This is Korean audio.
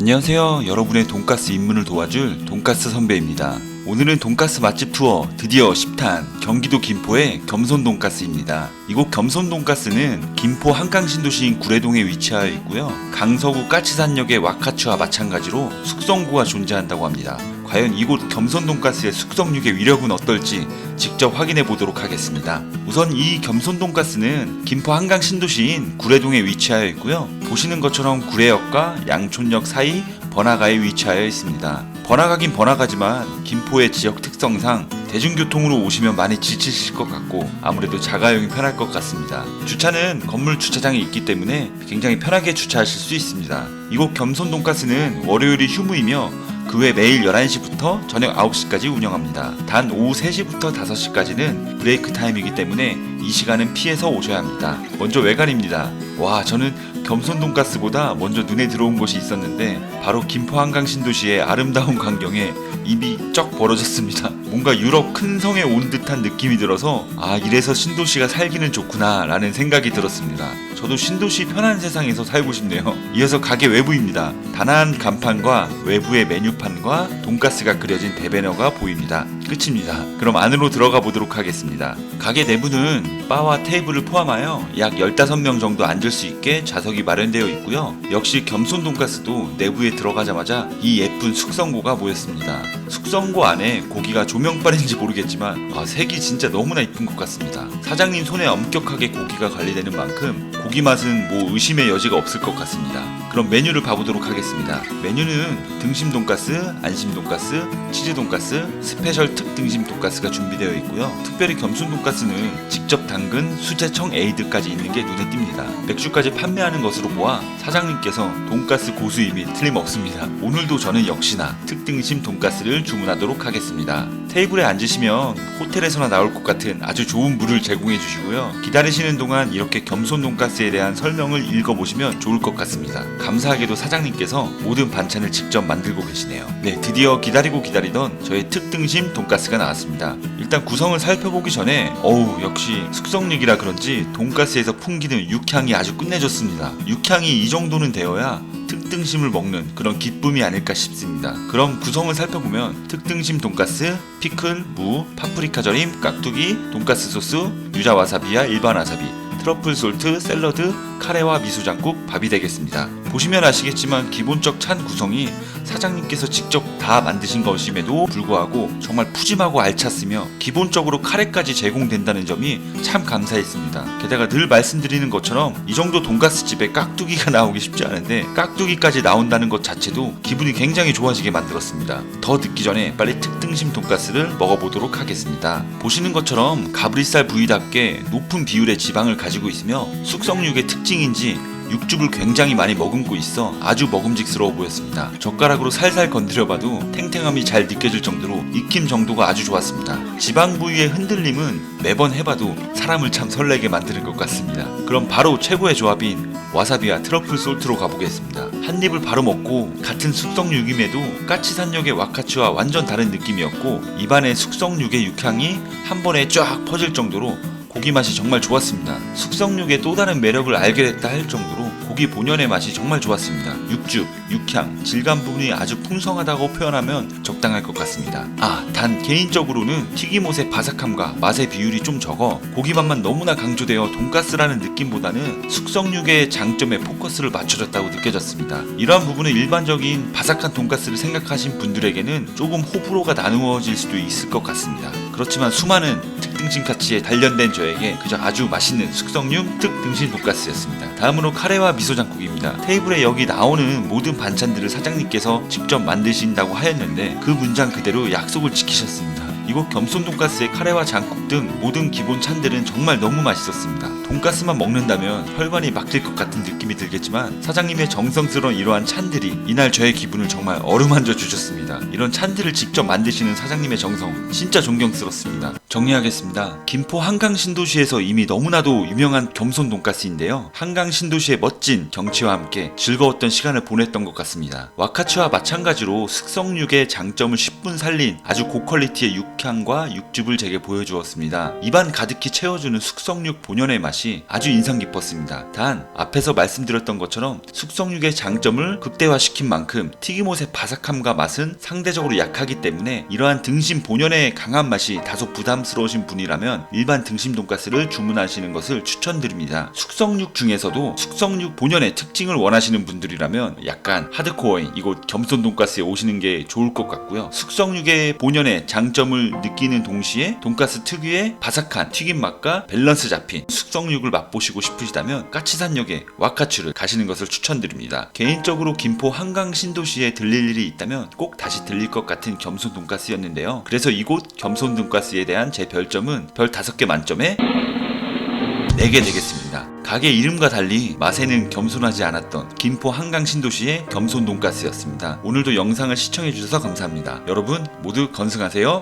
안녕하세요. 여러분의 돈가스 입문을 도와줄 돈가스 선배입니다. 오늘은 돈가스 맛집 투어 드디어 10탄 경기도 김포의 겸손 돈가스입니다. 이곳 겸손 돈가스는 김포 한강 신도시인 구례동에 위치하여 있고요. 강서구 까치산역의 와카츠와 마찬가지로 숙성구가 존재한다고 합니다. 과연 이곳 겸손 돈가스의 숙성육의 위력은 어떨지 직접 확인해 보도록 하겠습니다. 우선 이 겸손 돈가스는 김포 한강 신도시인 구례동에 위치하여 있고요. 보시는 것처럼 구례역과 양촌역 사이 번화가에 위치하여 있습니다. 번화가긴 번화가지만 김포의 지역 특성상 대중교통으로 오시면 많이 지치실 것 같고 아무래도 자가용이 편할 것 같습니다. 주차는 건물 주차장이 있기 때문에 굉장히 편하게 주차하실 수 있습니다. 이곳 겸손 돈가스는 월요일이 휴무이며 그 외 매일 11시부터 저녁 9시까지 운영합니다. 단 오후 3시부터 5시까지는 브레이크 타임이기 때문에 이 시간은 피해서 오셔야 합니다. 먼저 외관입니다. 와, 저는 겸손 돈가스보다 먼저 눈에 들어온 곳이 있었는데 바로 김포 한강 신도시의 아름다운 광경에 입이 쩍 벌어졌습니다. 뭔가 유럽 큰 성에 온 듯한 느낌이 들어서 아 이래서 신도시가 살기는 좋구나 라는 생각이 들었습니다. 저도 신도시 편한 세상에서 살고 싶네요. 이어서 가게 외부입니다. 단아한 간판과 외부의 메뉴판과 돈가스가 그려진 대배너가 보입니다. 끝입니다. 그럼 안으로 들어가 보도록 하겠습니다. 가게 내부는 바와 테이블을 포함하여 약 15명 정도 앉을 수 있게 좌석이 마련되어 있고요. 역시 겸손 돈가스도 내부에 들어가자마자 이 예쁜 숙성고가 보였습니다. 숙성고 안에 고기가 조명빨인지 모르겠지만 아, 색이 진짜 너무나 이쁜 것 같습니다. 사장님 손에 엄격하게 고기가 관리되는 만큼 고기 맛은 뭐 의심의 여지가 없을 것 같습니다. 그럼 메뉴를 봐보도록 하겠습니다. 메뉴는 등심 돈가스, 안심 돈가스, 치즈 돈가스, 스페셜 특 등심 돈가스가 준비되어 있고요. 특별히 겸손 돈가스는 직접 담근 수제 청 에이드까지 있는 게 눈에 띕니다. 맥주까지 판매하는 것으로 보아 사장님께서 돈가스 고수임이 틀림없습니다. 오늘도 저는 역시나 특 등심 돈가스를 주문하도록 하겠습니다. 테이블에 앉으시면 호텔에서나 나올 것 같은 아주 좋은 물을 제공해 주시고요. 기다리시는 동안 이렇게 겸손 돈가스에 대한 설명을 읽어보시면 좋을 것 같습니다. 감사하게도 사장님께서 모든 반찬을 직접 만들고 계시네요. 네, 드디어 기다리고 기다리던 저의 특등심 돈가스가 나왔습니다. 일단 구성을 살펴보기 전에 어우 역시 숙성육이라 그런지 돈가스에서 풍기는 육향이 아주 끝내줬습니다. 육향이 이 정도는 되어야 특등심을 먹는 그런 기쁨이 아닐까 싶습니다. 그럼 구성을 살펴보면 특등심 돈가스, 피클, 무, 파프리카 절임, 깍두기, 돈가스 소스, 유자 와사비와 일반 와사비, 트러플 솔트, 샐러드, 카레와 미소장국, 밥이 되겠습니다. 보시면 아시겠지만 기본적 찬 구성이 사장님께서 직접 다 만드신 것임에도 불구하고 정말 푸짐하고 알찼으며 기본적으로 카레까지 제공된다는 점이 참 감사했습니다. 게다가 늘 말씀드리는 것처럼 이 정도 돈가스 집에 깍두기가 나오기 쉽지 않은데 깍두기까지 나온다는 것 자체도 기분이 굉장히 좋아지게 만들었습니다. 더 늦기 전에 빨리 특등심 돈가스를 먹어보도록 하겠습니다. 보시는 것처럼 가브리살 부위답게 높은 비율의 지방을 가지고 있으며 숙성육의 특징인지 육즙을 굉장히 많이 머금고 있어 아주 먹음직스러워 보였습니다. 젓가락으로 살살 건드려봐도 탱탱함이 잘 느껴질 정도로 익힘 정도가 아주 좋았습니다. 지방 부위의 흔들림은 매번 해봐도 사람을 참 설레게 만드는 것 같습니다. 그럼 바로 최고의 조합인 와사비와 트러플 솔트로 가보겠습니다. 한 입을 바로 먹고 같은 숙성육임에도 까치산역의 와카츠와 완전 다른 느낌이었고 입안에 숙성육의 육향이 한 번에 쫙 퍼질 정도로 고기 맛이 정말 좋았습니다. 숙성육의 또 다른 매력을 알게 됐다 할 정도로 고기 본연의 맛이 정말 좋았습니다. 육즙, 육향, 질감 부분이 아주 풍성하다고 표현하면 적당할 것 같습니다. 아, 단 개인적으로는 튀김옷의 바삭함과 맛의 비율이 좀 적어 고기 맛만 너무나 강조되어 돈가스라는 느낌보다는 숙성육의 장점에 포커스를 맞춰줬다고 느껴졌습니다. 이러한 부분은 일반적인 바삭한 돈가스를 생각하신 분들에게는 조금 호불호가 나누어질 수도 있을 것 같습니다. 그렇지만 수많은 특등심 가치에 단련된 저에게 그저 아주 맛있는 숙성육 특등심 돈가스였습니다. 다음으로 카레와 미소 장국입니다. 테이블에 여기 나오는 모든 반찬들을 사장님께서 직접 만드신다고 하였는데 그 문장 그대로 약속을 지키셨습니다. 이곳 겸손 돈가스의 카레와 장국 등 모든 기본 찬들은 정말 너무 맛있었습니다. 돈가스만 먹는다면 혈관이 막힐 것 같은 느낌이 들겠지만 사장님의 정성스러운 이러한 찬들이 이날 저의 기분을 정말 어루만져 주셨습니다. 이런 찬들을 직접 만드시는 사장님의 정성 진짜 존경스럽습니다. 정리하겠습니다. 김포 한강 신도시에서 이미 너무나도 유명한 겸손 돈가스인데요. 한강 신도시의 멋진 경치와 함께 즐거웠던 시간을 보냈던 것 같습니다. 와카츠와 마찬가지로 숙성육의 장점을 10분 살린 아주 고퀄리티의 육 바삭향과 육즙을 제게 보여주었습니다. 입안 가득히 채워주는 숙성육 본연의 맛이 아주 인상 깊었습니다. 단 앞에서 말씀드렸던 것처럼 숙성육의 장점을 극대화시킨 만큼 튀김옷의 바삭함과 맛은 상대적으로 약하기 때문에 이러한 등심 본연의 강한 맛이 다소 부담스러우신 분이라면 일반 등심 돈가스를 주문하시는 것을 추천드립니다. 숙성육 중에서도 숙성육 본연의 특징을 원하시는 분들이라면 약간 하드코어인 이곳 겸손 돈가스에 오시는 게 좋을 것 같고요. 숙성육의 본연의 장점을 느끼는 동시에 돈가스 특유의 바삭한 튀김 맛과 밸런스 잡힌 숙성 육을 맛보시고 싶으시다면 까치산역의 와카츠를 가시는 것을 추천드립니다. 개인적으로 김포 한강 신도시에 들릴 일이 있다면 꼭 다시 들릴 것 같은 겸손 돈가스였는데요. 그래서 이곳 겸손 돈가스에 대한 제 별점은 별 5개 만점에 4개 되겠습니다. 가게 이름과 달리 맛에는 겸손하지 않았던 김포 한강 신도시의 겸손 돈가스였습니다. 오늘도 영상을 시청해주셔서 감사합니다. 여러분 모두 건승하세요.